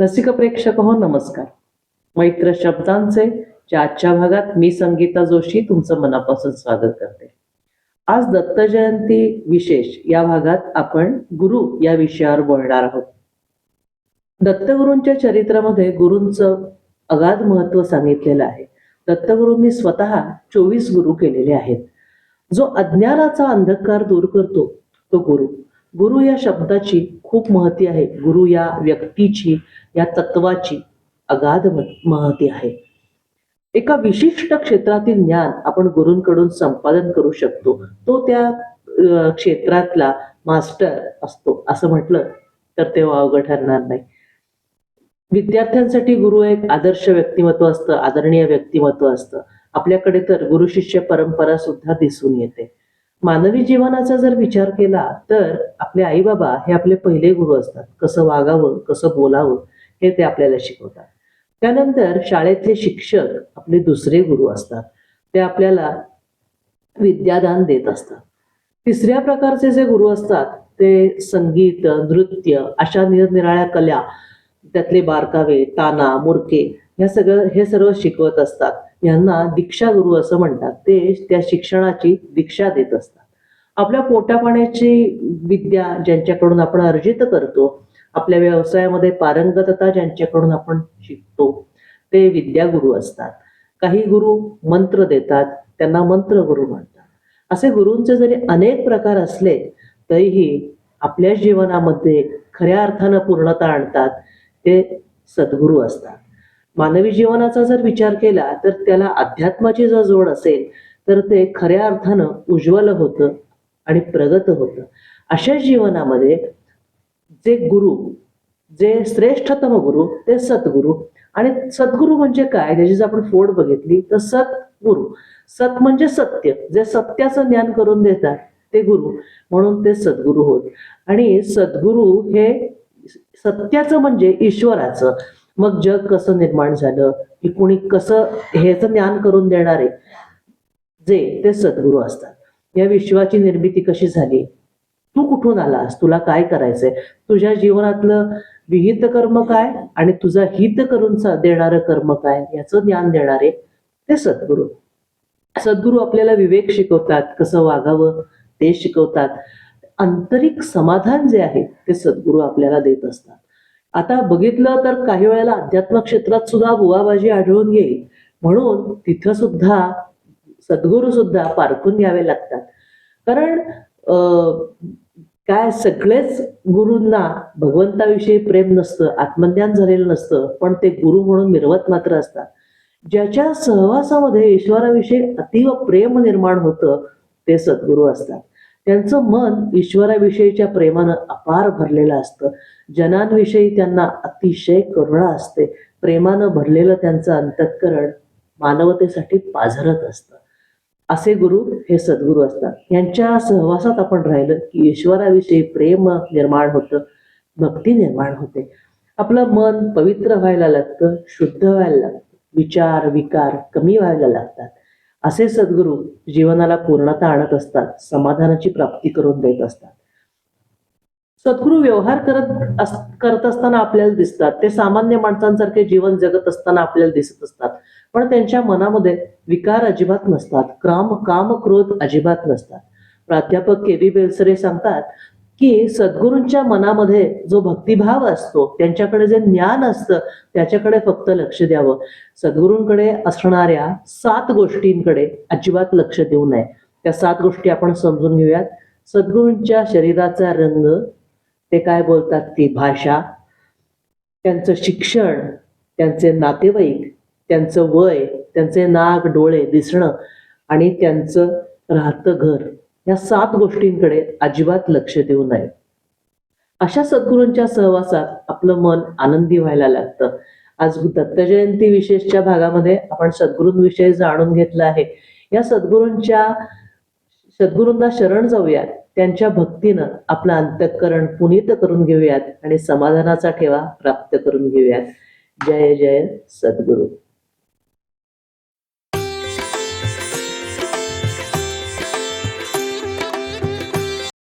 रसिक प्रेक्षक हो नमस्कार. मैत्र शब्दांचे आजच्या भागात मी संगीता जोशी तुमचं मनापासून स्वागत करते. आज दत्त जयंती विशेष या भागात आपण गुरु या विषयावर बोलणार आहोत. दत्तगुरूंच्या चरित्रामध्ये गुरूंचं अगाध महत्त्व सांगितलेलं आहे. दत्तगुरूंनी स्वतः चोवीस गुरु केलेले आहेत. जो अज्ञानाचा अंधकार दूर करतो तो गुरु. गुरु या शब्दाची खूप महती आहे. गुरु या व्यक्तीची या तत्वाची अगाध महती आहे. एका विशिष्ट क्षेत्रातील ज्ञान आपण गुरूंकडून संपादन करू शकतो. तो त्या क्षेत्रातला मास्टर असतो. असं म्हटलं तर ते वावगं ठरणार नाही. विद्यार्थ्यांसाठी गुरु एक आदर्श व्यक्तिमत्व असतं आदरणीय व्यक्तिमत्व असतं. आपल्याकडे तर गुरु शिष्य परंपरा सुद्धा दिसून येते. मानवी जीवनाचा जर विचार केला तर आपले आई बाबा हे आपले पहिले गुरु असतात. कसं वागावं कसं बोलावं हे ते आपल्याला शिकवतात. त्यानंतर शाळेतले शिक्षक आपले दुसरे गुरु असतात. ते आपल्याला विद्यादान देत असतात. तिसऱ्या प्रकारचे जे गुरु असतात ते संगीत नृत्य अशा निरनिराळ्या कला त्यातले बारकावे ताना मुरके ह्या सगळं हे सर्व शिकवत असतात. यांना दीक्षा गुरु असं म्हणतात. ते त्या शिक्षणाची दीक्षा देत असतात. आपल्या पोटापाण्याची विद्या ज्यांच्याकडून आपण अर्जित करतो आपल्या व्यवसायामध्ये पारंगतता ज्यांच्याकडून आपण शिकतो ते विद्यागुरु असतात. काही गुरु मंत्र देतात त्यांना मंत्र गुरु म्हणतात. असे गुरूंचे जरी अनेक प्रकार असले तरीही आपल्या जीवनामध्ये खऱ्या अर्थानं पूर्णता आणतात ते सद्गुरू असतात. मानवी जीवनाचा जर विचार केला तर त्याला अध्यात्माची जर जोड असेल तर ते खऱ्या अर्थानं उज्ज्वल होतं आणि प्रगत होतं. अशा जीवनामध्ये जे गुरु जे श्रेष्ठतम गुरु ते सद्गुरू. आणि सद्गुरू म्हणजे काय? त्याची जर आपण फोड बघितली तर सद्गुरु. सत म्हणजे सत्य. जे सत्याचं ज्ञान करून देतात ते गुरु. म्हणून ते सद्गुरू होत. आणि सद्गुरू हे सत्याचं म्हणजे ईश्वराचं. मग जग कसं निर्माण झालं? की कुणी कसं ह्याचं ज्ञान करून देणारे जे ते सद्गुरू असतात. या विश्वाची निर्मिती कशी झाली? तू कुठून आलास? तुला काय करायचंय? तुझ्या जीवनातलं विहित कर्म काय? आणि तुझा हित करून देणारं कर्म काय? याचं ज्ञान देणारे ते सद्गुरू. सद्गुरू आपल्याला विवेक शिकवतात. कसं वागावं? ते शिकवतात. आंतरिक समाधान जे आहे ते सद्गुरू आपल्याला देत असतात. आता बघितलं तर काही वेळेला अध्यात्म क्षेत्रात सुद्धा बुवाबाजी आढळून येईल. म्हणून तिथं सुद्धा सद्गुरू सुद्धा पारखून घ्यावे लागतात. कारण अं, काय सगळेच गुरूंना भगवंताविषयी प्रेम नसतं आत्मज्ञान झालेलं नसतं पण ते गुरु म्हणून मिरवत मात्र असतात. ज्याच्या सहवासामध्ये ईश्वराविषयी अतीव प्रेम निर्माण होतं ते सद्गुरू असतात. त्यांचं मन ईश्वराविषयीच्या प्रेमानं अपार भरलेलं असतं. जनांविषयी त्यांना अतिशय करुणा असते. प्रेमानं भरलेलं त्यांचं अंतःकरण मानवतेसाठी पाझरत असतं. असे गुरु हे सद्गुरू असतात. यांच्या सहवासात आपण राहिलं की ईश्वराविषयी प्रेम निर्माण होतं भक्ती निर्माण होते. आपलं मन पवित्र व्हायला लागतं शुद्ध व्हायला लागतं. विचार विकार कमी व्हायला लागतात. असे सद्गुरू जीवनाला पूर्णता आणत असतात समाधानाची प्राप्ती करून देत असतात. सद्गुरू व्यवहार करत अस- करत असताना आपल्याला दिसतात. ते सामान्य माणसांसारखे जीवन जगत असताना आपल्याला दिसत असतात. पण त्यांच्या मनामध्ये विकार अजिबात नसतात. काम काम क्रोध अजिबात नसतात. प्राध्यापक के बेलसरे सांगतात की सद्गुरूंच्या मनामध्ये जो भक्तिभाव असतो त्यांच्याकडे जे ज्ञान असतं त्याच्याकडे फक्त लक्ष द्यावं. सद्गुरूंकडे असणाऱ्या सात गोष्टींकडे अजिबात लक्ष देऊ नये. त्या सात गोष्टी आपण समजून घेऊयात. सद्गुरूंच्या शरीराचा रंग ते काय बोलतात? ती भाषा त्यांचं शिक्षण त्यांचे नातेवाईक त्यांचं वय त्यांचे नाक डोळे दिसणं आणि त्यांचं राहतं घर. या सात गोष्टींकडे अजिबात लक्ष देऊ नये. अशा सद्गुरूंच्या सहवासात आपलं मन आनंदी व्हायला लागतं. आज दत्त जयंती विशेषच्या भागामध्ये आपण सद्गुरूंविषयी जाणून घेतलं आहे. या सद्गुरूंच्या सद्गुरूंना शरण जाऊयात. त्यांच्या भक्तीनं आपलं अंतःकरण पुनीत करून घेऊयात आणि समाधानाचा ठेवा प्राप्त करून घेऊयात. जय जय सद्गुरू.